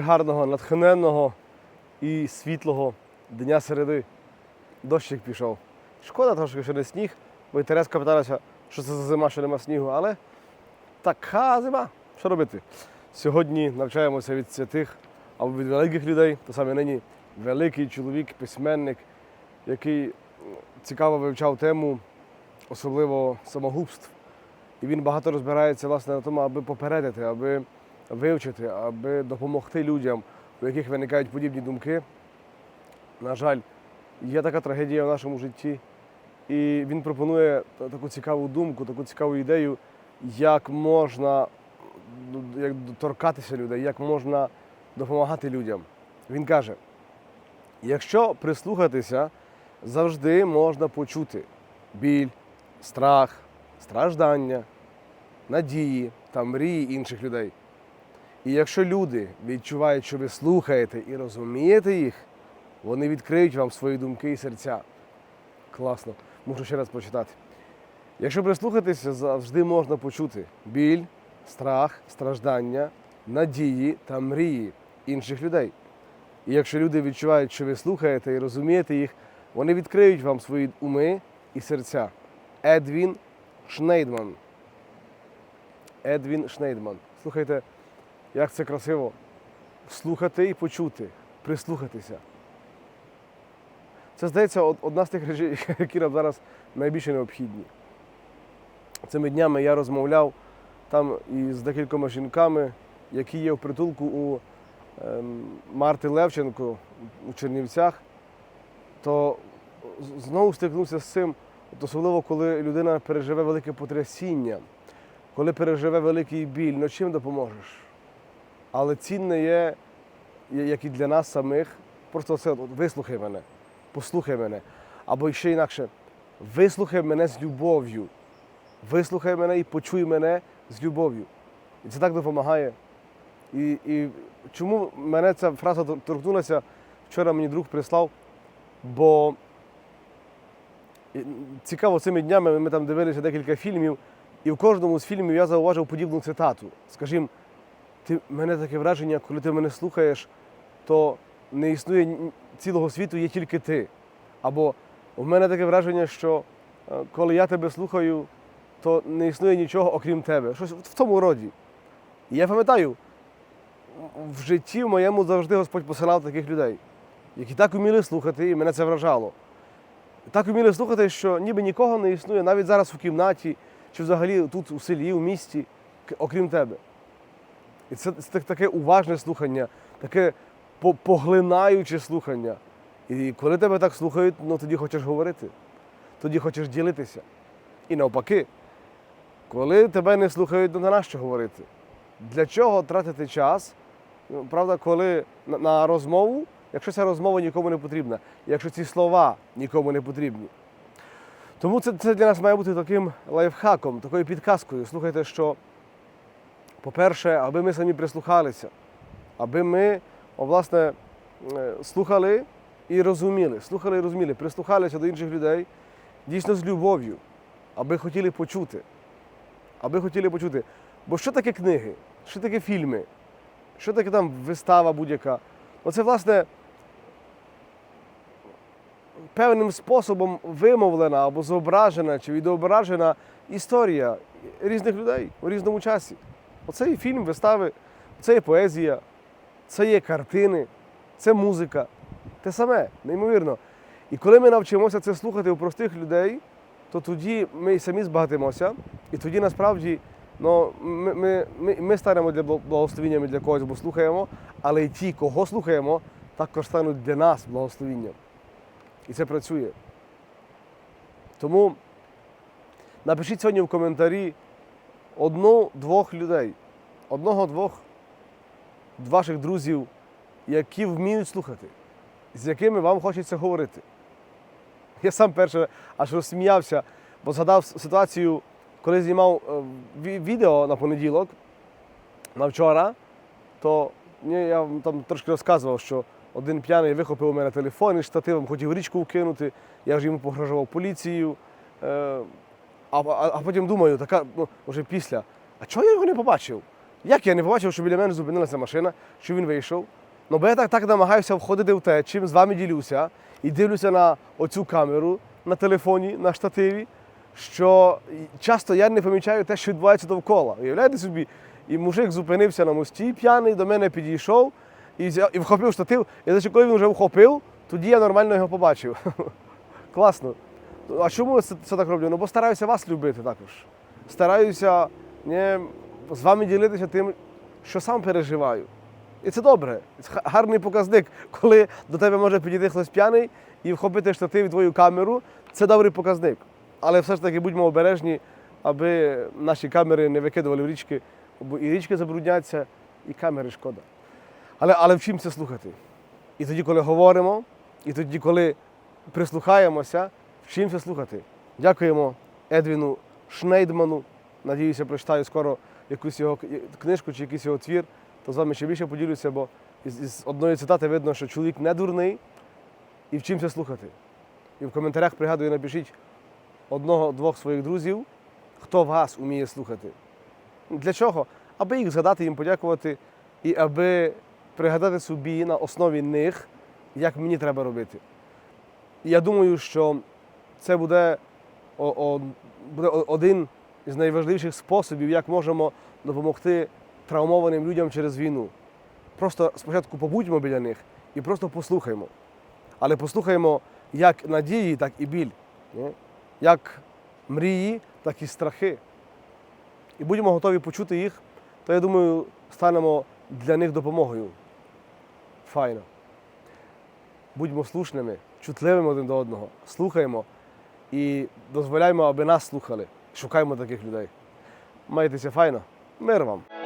пригарного, натхненного і світлого дня середи. Дощик пішов. Шкода трошки, що не сніг, бо і Тереска питалася, що це за зима, що нема снігу, але така зима. Що робити? Сьогодні навчаємося від святих або від великих людей, то саме нині великий чоловік, письменник, який цікаво вивчав тему, особливо самогубств. І він багато розбирається власне на тому, аби попередити, аби вивчити, аби допомогти людям, у яких виникають подібні думки. На жаль, є така трагедія в нашому житті. І він пропонує таку цікаву думку, таку цікаву ідею, як можна ну, як торкатися людей, як можна допомагати людям. Він каже: якщо прислухатися, завжди можна почути біль, страх, страждання, надії та мрії інших людей. І якщо люди відчувають, що ви слухаєте і розумієте їх, вони відкриють вам свої думки і серця. Класно. Мушу ще раз прочитати. Якщо прислухатися, завжди можна почути біль, страх, страждання, надії та мрії інших людей. І якщо люди відчувають, що ви слухаєте і розумієте їх, вони відкриють вам свої уми і серця. Едвін Шнейдман. Едвін Шнейдман. Слухайте, як це красиво. Слухати і почути, прислухатися. Це, здається, одна з тих речей, які нам зараз найбільше необхідні. Цими днями я розмовляв там із декількома жінками, які є в притулку у ем, Марти Левченко у Чернівцях, то знову стикнувся з цим, особливо коли людина переживе велике потрясіння, коли переживе великий біль, ну чим допоможеш? Але цінне є, як і для нас самих, просто це вислухай мене, послухай мене. Або ще інакше, вислухай мене з любов'ю. Вислухай мене і почуй мене з любов'ю. І це так допомагає. І, і чому мене ця фраза торкнулася? Вчора мені друг прислав, бо цікаво цими днями ми там дивилися декілька фільмів, і в кожному з фільмів я зауважив подібну цитату. Скажімо, ти мене таке враження, коли ти мене слухаєш, то не існує цілого світу, є тільки ти. Або в мене таке враження, що е, коли я тебе слухаю, то не існує нічого окрім тебе. Щось в тому роді. І я пам'ятаю, в житті в моєму завжди Господь посилав таких людей, які так вміли слухати, і мене це вражало. Так вміли слухати, що ніби нікого не існує, навіть зараз у кімнаті, чи взагалі тут у селі, у місті, окрім тебе. І це, це таке уважне слухання, таке поглинаюче слухання. І коли тебе так слухають, ну тоді хочеш говорити, тоді хочеш ділитися. І навпаки, коли тебе не слухають, то на нащо говорити? Для чого тратити час? Ну, Правда, коли на, на розмову, якщо ця розмова нікому не потрібна, якщо ці слова нікому не потрібні. Тому це, це для нас має бути таким лайфхаком, такою підказкою. Слухайте, що, по-перше, аби ми самі прислухалися, аби ми, о, власне, е, слухали і розуміли, слухали і розуміли, прислухалися до інших людей дійсно з любов'ю, аби хотіли почути. Аби хотіли почути. Бо що таке книги? Що таке фільми? Що таке там вистава будь-яка? Оце, власне, певним способом вимовлена або зображена чи відображена історія різних людей у різному часі. Оце є фільм, вистави, це є поезія, це є картини, це музика. Те саме, неймовірно. І коли ми навчимося це слухати у простих людей, то тоді ми самі збагатимося, і тоді насправді ну, ми, ми, ми, ми станемо для благословіннями для когось, бо слухаємо, але й ті, кого слухаємо, також стануть для нас благословінням. І це працює. Тому напишіть сьогодні в коментарі одну-двох людей, одного-двох ваших друзів, які вміють слухати, з якими вам хочеться говорити. Я сам перше аж розсміявся, бо згадав ситуацію, коли знімав е, відео на понеділок, на вчора, то я вам там трошки розказував, що один п'яний вихопив у мене телефон із штативом, хотів річку вкинути, я вже йому погрожував поліцією. А, а, а потім думаю, така, ну, може після, а чого я його не побачив? Як я не побачив, що біля мене зупинилася машина, що він вийшов. Ну, бо я так, так намагаюся входити в те, чим з вами ділюся, і дивлюся на оцю камеру на телефоні, на штативі, що часто я не помічаю те, що відбувається довкола. Уявляєте собі, і мужик зупинився на мості п'яний, до мене підійшов і, взяв, і вхопив штатив. І коли він вже вхопив, тоді я нормально його побачив. Класно. А чому це, це так роблю? Ну, бо стараюся вас любити також. Стараюся не, з вами ділитися тим, що сам переживаю. І це добре. Це гарний показник, коли до тебе може підійти хтось п'яний і вхопити штатив і твою камеру. Це добрий показник. Але все ж таки будьмо обережні, аби наші камери не викидували в річки, бо і річки забрудняться, і камери шкода. Але, але вчимося слухати. І тоді, коли говоримо, і тоді, коли прислухаємося, вчимося слухати. Дякуємо Едвіну Шнейдману. Надіюся, прочитаю скоро якусь його книжку чи якийсь його твір, то з вами ще більше поділюся, бо із одної цитати видно, що чоловік не дурний і вчимося слухати. І в коментарях пригадую, напишіть одного-двох своїх друзів, хто вас уміє слухати. Для чого? Аби їх згадати, їм подякувати і аби пригадати собі на основі них, як мені треба робити. І я думаю, що це буде, буде один із найважливіших способів, як можемо допомогти травмованим людям через війну. Просто спочатку побудьмо біля них і просто послухаймо. Але послухаймо як надії, так і біль, як мрії, так і страхи. І будемо готові почути їх, то я думаю, станемо для них допомогою. Файно. Будьмо слушними, чутливими один до одного, слухаємо і дозволяємо, аби нас слухали. Шукаємо таких людей. Майтеся файно. Мир вам!